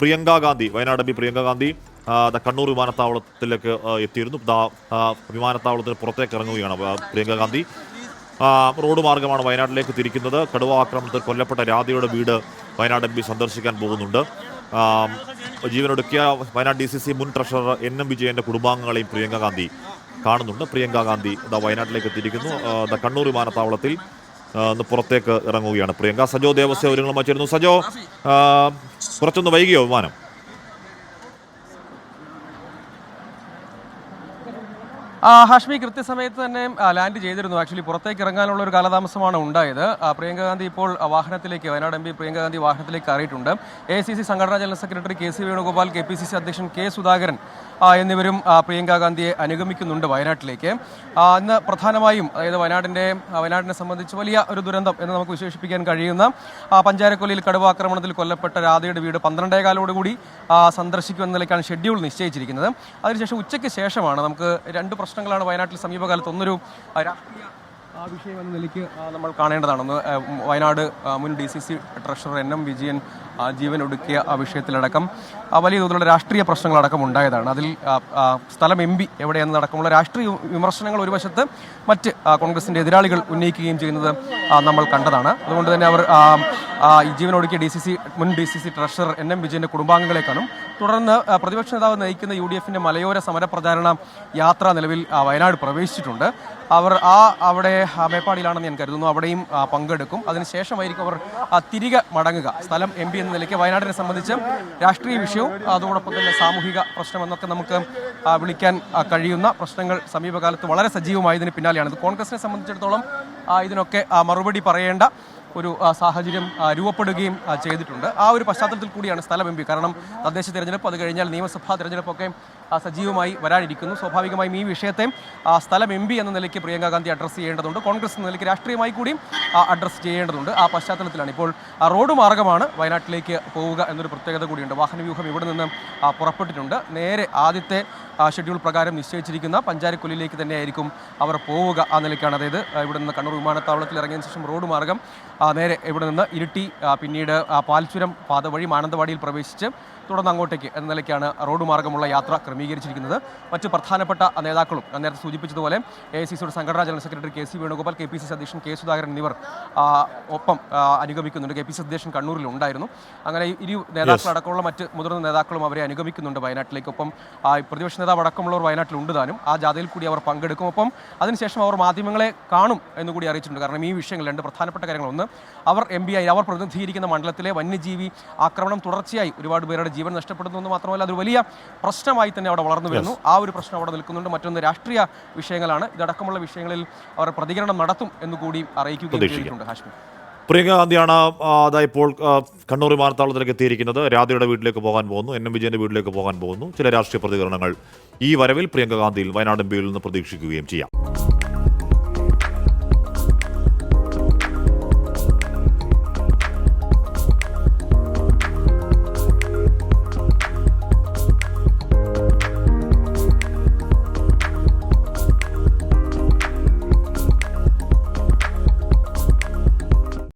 Priyanka Gandhi Wayanad M P Priyanka Gandhi Kannur വിമാനത്താവളത്തിലേക്ക് എത്തിയിരുന്നു. വിമാനത്താവളത്തിന് പുറത്തേക്ക് ഇറങ്ങുകയാണ് പ്രിയങ്ക ഗാന്ധി. റോഡ് മാർഗമാണ് വയനാട്ടിലേക്ക് തിരിക്കുന്നത്. കടുവ ആക്രമണത്തിൽ കൊല്ലപ്പെട്ട രാധയുടെ വീട് വയനാട് എം പി സന്ദർശിക്കാൻ പോകുന്നുണ്ട്. ജീവനൊടുക്കിയ വയനാട് ഡി സി സി മുൻ ട്രഷറർ എൻ എം വിജയന്റെ കുടുംബാംഗങ്ങളെയും പ്രിയങ്ക ഗാന്ധി കാണുന്നുണ്ട്. പ്രിയങ്ക ഗാന്ധി ദ വയനാട്ടിലേക്ക് എത്തിയിരിക്കുന്നു. ദ കണ്ണൂർ വിമാനത്താവളത്തിൽ ഒന്ന് പുറത്തേക്ക് ഇറങ്ങുകയാണ്. പ്രിയങ്ക സജോ ദേവസ്യ ഒരുങ്ങളുമായി ചേരുന്നു. സജോ കുറച്ചൊന്ന് വൈകിയോ വിമാനം? ഹാഷ്മി കൃത്യസമയത്ത് തന്നെ ലാൻഡ് ചെയ്തിരുന്നു. ആക്ച്വലി പുറത്തേക്ക് ഇറങ്ങാനുള്ള ഒരു കാലതാമസമാണ് ഉണ്ടായത്. പ്രിയങ്ക ഗാന്ധി ഇപ്പോൾ വാഹനത്തിലേക്ക് വയനാട് എം പി പ്രിയങ്ക ഗാന്ധി വാഹനത്തിലേക്ക് കയറിയിട്ടുണ്ട്. എ സി സി സംഘടനാ general secretary K C Venugopal K P C C അധ്യക്ഷൻ കെ സുധാകരൻ എന്നിവരും പ്രിയങ്ക ഗാന്ധിയെ അനുഗമിക്കുന്നുണ്ട് വയനാട്ടിലേക്ക്. ഇന്ന് പ്രധാനമായും അതായത് വയനാടിന്റെ വയനാടിനെ സംബന്ധിച്ച് വലിയ ഒരു ദുരന്തം എന്ന് നമുക്ക് വിശേഷിപ്പിക്കാൻ കഴിയുന്ന പഞ്ചാരക്കൊല്ലിയിൽ കടുവാക്രമണത്തിൽ കൊല്ലപ്പെട്ട രാധയുടെ വീട് പന്ത്രണ്ടേകാലോടുകൂടി കാലോടുകൂടി സന്ദർശിക്കുമെന്ന നിലയ്ക്കാണ് ഷെഡ്യൂൾ നിശ്ചയിച്ചിരിക്കുന്നത്. അതിനുശേഷം ഉച്ചയ്ക്ക് ശേഷമാണ് നമുക്ക് രണ്ട് പ്രശ്നങ്ങളാണ് വയനാട്ടിൽ സമീപകാലത്ത് ഒന്നൊരു രാഷ്ട്രീയ ആ, വിഷയം എന്ന നിലയ്ക്ക് നമ്മൾ കാണേണ്ടതാണ്. ഒന്ന് ആ, ഉം, വയനാട് മുൻ D C C treasurer N M Vijayan ജീവൻ ഒടുക്കിയ ആ വിഷയത്തിലടക്കം വലിയ തോതിലുള്ള രാഷ്ട്രീയ പ്രശ്നങ്ങളടക്കം ഉണ്ടായതാണ്. അതിൽ സ്ഥലം എം പി എവിടെയെന്ന് നടക്കുമ്പോൾ രാഷ്ട്രീയ വിമർശനങ്ങൾ ഒരു വശത്ത് മറ്റ് കോൺഗ്രസിന്റെ എതിരാളികൾ ഉന്നയിക്കുകയും ചെയ്യുന്നത് നമ്മൾ കണ്ടതാണ്. അതുകൊണ്ട് തന്നെ അവർ ജീവൻ ഒടുക്കിയ ഡി സി സി മുൻ D C C treasurer N M വിജയന്റെ കുടുംബാംഗങ്ങളെ കാണും. തുടർന്ന് പ്രതിപക്ഷ നേതാവ് നയിക്കുന്ന യു ഡി എഫിന്റെ മലയോര സമര പ്രചാരണ യാത്ര നിലവിൽ വയനാട് പ്രവേശിച്ചിട്ടുണ്ട്. അവർ ആ അവിടെ മേപ്പാടിയിലാണെന്ന് ഞാൻ കരുതുന്നു. അവിടെയും പങ്കെടുക്കും. അതിനുശേഷമായിരിക്കും അവർ തിരികെ മടങ്ങുക. സ്ഥലം എം എന്ന നിലയ്ക്ക് വയനാടിനെ സംബന്ധിച്ച് രാഷ്ട്രീയ വിഷയവും അതോടൊപ്പം തന്നെ സാമൂഹിക പ്രശ്നം എന്നൊക്കെ നമുക്ക് വിളിക്കാൻ കഴിയുന്ന പ്രശ്നങ്ങൾ സമീപകാലത്ത് വളരെ സജീവമായതിന് പിന്നാലെയാണ് ഇത്. കോൺഗ്രസിനെ സംബന്ധിച്ചിടത്തോളം ഇതിനൊക്കെ മറുപടി പറയേണ്ട ഒരു സാഹചര്യം രൂപപ്പെടുകയും ചെയ്തിട്ടുണ്ട്. ആ ഒരു പശ്ചാത്തലത്തിൽ കൂടിയാണ് സ്ഥലം എം കാരണം തദ്ദേശ തിരഞ്ഞെടുപ്പ് അത് കഴിഞ്ഞാൽ നിയമസഭാ തെരഞ്ഞെടുപ്പൊക്കെ സജീവമായി വരാനിരിക്കുന്നു. സ്വാഭാവികമായും ഈ വിഷയത്തെ സ്ഥലം എം എന്ന നിലയ്ക്ക് പ്രിയങ്ക ഗാന്ധി അഡ്രസ്സ് ചെയ്യേണ്ടതുണ്ട്. കോൺഗ്രസ് എന്ന നിലയ്ക്ക് രാഷ്ട്രീയമായി കൂടിയും അഡ്രസ്സ് ചെയ്യേണ്ടതുണ്ട്. ആ പശ്ചാത്തലത്തിലാണ്. ഇപ്പോൾ റോഡ് മാർഗമാണ് വയനാട്ടിലേക്ക് പോവുക എന്നൊരു പ്രത്യേകത കൂടിയുണ്ട്. വാഹനവ്യൂഹം ഇവിടെ നിന്ന് പുറപ്പെട്ടിട്ടുണ്ട്. നേരെ ആദ്യത്തെ ഷെഡ്യൂൾ പ്രകാരം നിശ്ചയിച്ചിരിക്കുന്ന പഞ്ചാരക്കൊല്ലിലേക്ക് തന്നെയായിരിക്കും അവർ പോവുക ആ നിലയ്ക്കാണ്. അതായത് ഇവിടെ നിന്ന് കണ്ണൂർ വിമാനത്താവളത്തിൽ ഇറങ്ങിയതിന് ശേഷം റോഡ് മാർഗം നേരെ ഇവിടെ നിന്ന് ഇരിട്ടി പിന്നീട് പാൽച്ചുരം പാത വഴി മാനന്തവാടിയിൽ പ്രവേശിച്ച് തുടർന്ന് അങ്ങോട്ടേക്ക് എന്ന നിലയ്ക്കാണ് റോഡ് മാർഗമുള്ള യാത്ര ക്രമീകരിച്ചിരിക്കുന്നത്. മറ്റ് പ്രധാനപ്പെട്ട നേതാക്കളും ഞാൻ നേരത്തെ സൂചിപ്പിച്ചതുപോലെ എ ഐ സി സിയുടെ സംഘടനാ general secretary K C Venugopal K P C C അധ്യക്ഷൻ കെ സുധാകരൻ എന്നിവർ ഒപ്പം അനുഗമിക്കുന്നുണ്ട്. കെ പി സി അധ്യക്ഷൻ കണ്ണൂരിൽ ഉണ്ടായിരുന്നു. അങ്ങനെ ഇരു നേതാക്കളടക്കമുള്ള മറ്റ് മുതിർന്ന നേതാക്കളും അവരെ അനുഗമിക്കുന്നുണ്ട് വയനാട്ടിലേക്ക്. ഒപ്പം പ്രതിപക്ഷ നേതാവ് അടക്കമുള്ളവർ വയനാട്ടിലുണ്ട് താനും. ആ ജാഥയിൽ കൂടി അവർ പങ്കെടുക്കും. ഒപ്പം അതിനുശേഷം അവർ മാധ്യമങ്ങളെ കാണും എന്ന് കൂടി അറിയിച്ചിട്ടുണ്ട്. കാരണം ഈ വിഷയങ്ങൾ രണ്ട് പ്രധാനപ്പെട്ട കാര്യങ്ങൾ ഒന്ന് അവർ എം ബി ആയി അവർ പ്രതിനിധീകരിക്കുന്ന മണ്ഡലത്തിലെ വന്യജീവി ആക്രമണം തുടർച്ചയായി ഒരുപാട് പേരുടെ ജീവൻ നഷ്ടപ്പെടുന്നു എന്ന് മാത്രമല്ല അതൊരു വലിയ പ്രശ്നമായി തന്നെ അവിടെ വളർന്നു വരുന്നു. ആ ഒരു പ്രശ്നം അവിടെ നിൽക്കുന്നുണ്ട്. മറ്റൊന്ന് രാഷ്ട്രീയ വിഷയങ്ങളാണ്. ഇതടക്കമുള്ള വിഷയങ്ങളിൽ അവർ പ്രതികരണം നടത്തും എന്ന് കൂടി അറിയിക്കുകയും ചെയ്തിട്ടുണ്ട് ഹാഷ്മി. പ്രിയങ്ക ഗാന്ധിയാണ് അതാ ഇപ്പോൾ കണ്ണൂർ വിമാനത്താവളത്തിലേക്ക് എത്തിയിരിക്കുന്നത്. രാധയുടെ വീട്ടിലേക്ക് പോകാൻ പോകുന്നു. എൻ എം വിജയന്റെ വീട്ടിലേക്ക് പോകാൻ പോകുന്നു. ചില രാഷ്ട്രീയ പ്രതികരണങ്ങൾ ഈ വരവിൽ പ്രിയങ്ക ഗാന്ധിയിൽ വയനാട് എം പിയിൽ നിന്ന് പ്രതീക്ഷിക്കുകയും ചെയ്യാം.